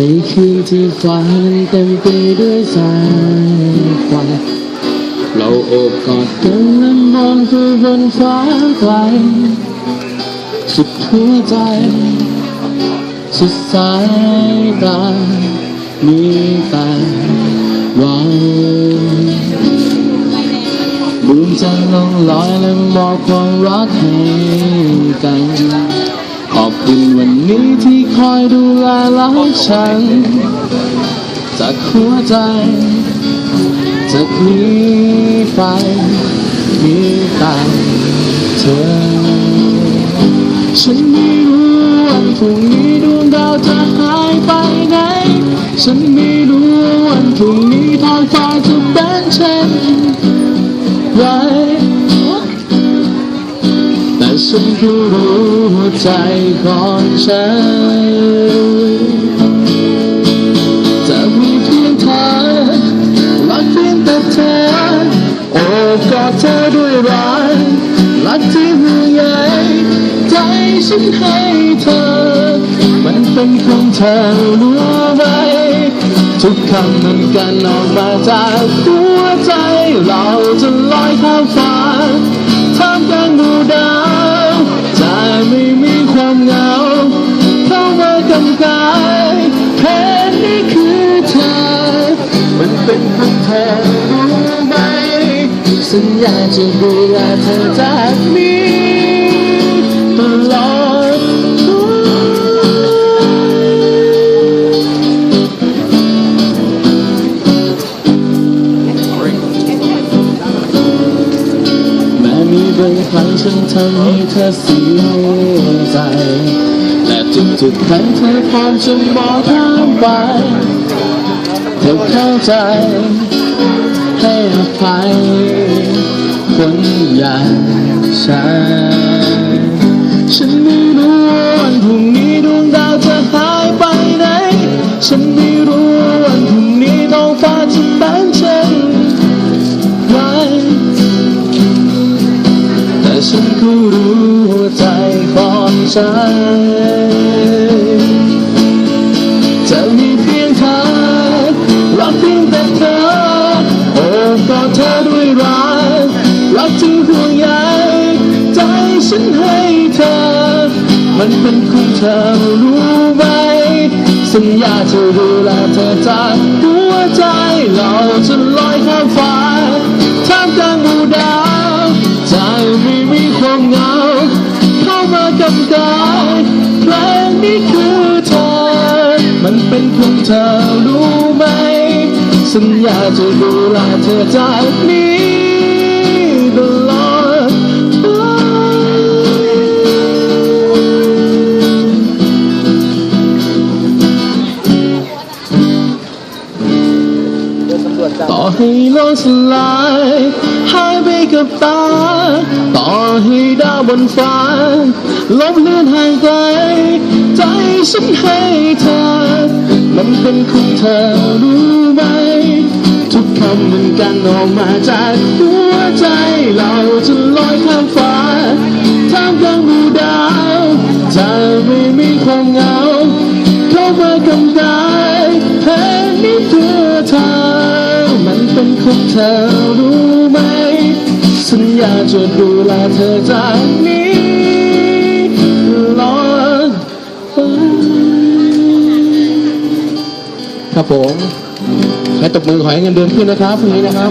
ในคืนที่ฟ้ามันเต็มไปด้วยแสงไฟเราโอบกอดกันนั้นมองไปบนฟ้าไกลสุดหัวใจ สุดสายตามีแต่เราลืมจะลงลอยและมอบความรักให้ ที่คอยดูแลรักฉัน จากหัวใจจากนี้ไปมีแต่เธอ ฉันไม่รู้วันพรุ่งนี้ ใจของฉันจะมีเพียงเธอรักเพียงแต่เธอโอบกอดเธอด้วยรักรักที่ห่วงใยใจฉันให้เธอ มันเป็นของเธอรู้ไหมทุกคำมันกันออกมาจากหัวใจเราจะลอยข้ามฟ้า กำกายแค่นี้คือเธอ มันเป็นของเธอรู้ไหมสัญญาจะดูแลเธอจากนี้ตลอดแม้มีบางครั้งฉันทำให้เธอเสียใจ และทุกๆครั้งเธอพร้อมจะมองข้ามไปเธอเข้าใจ ให้อภัยคนอย่างฉัน ฉันไม่รู้ว่าวันพรุ่งนี้ดวงดาวจะหายไปไหน ฉันไม่รู้ว่าวันพรุ่งนี้ท้องฟ้าจะเป็นเช่นไรแต่ฉันก็รู้ใจของ ฉันจะมีเพียงเธอรักเพียงแต่เธอโอบกอดเธอด้วยรักรักที่ห่วงใยใจฉันให้เธอ มันเป็นของเธอรู้ไหมสัญญาจะดูแลเธอจากำกายเพลงนี้คือเธอ มันเป็นของเธอรู้ไหม สัญญาจะดูแลเธอจากนี้ โลกสลายหายไปกับตา ต่อให้ดาวบนฟ้า ลบเลือนหางไกลใจฉันให้เธอ มันเป็นของเธอรู้ไหม ทุกคำมันกันออกมาจากหัวใจเราจะลอยข้ามฟ้าท่ามกลางหมู่ดาวจะไม่มีความเหงาเข้ามากำกายเพลงนี้เพื่อ เป็นของเธอรู้ไหม สัญญาจะดูแลเธอจากนี้ลอดไปครับผมให้ตบมือขอให้เงินเดือนขึ้นนะครับพรุ่งนี้นะครับ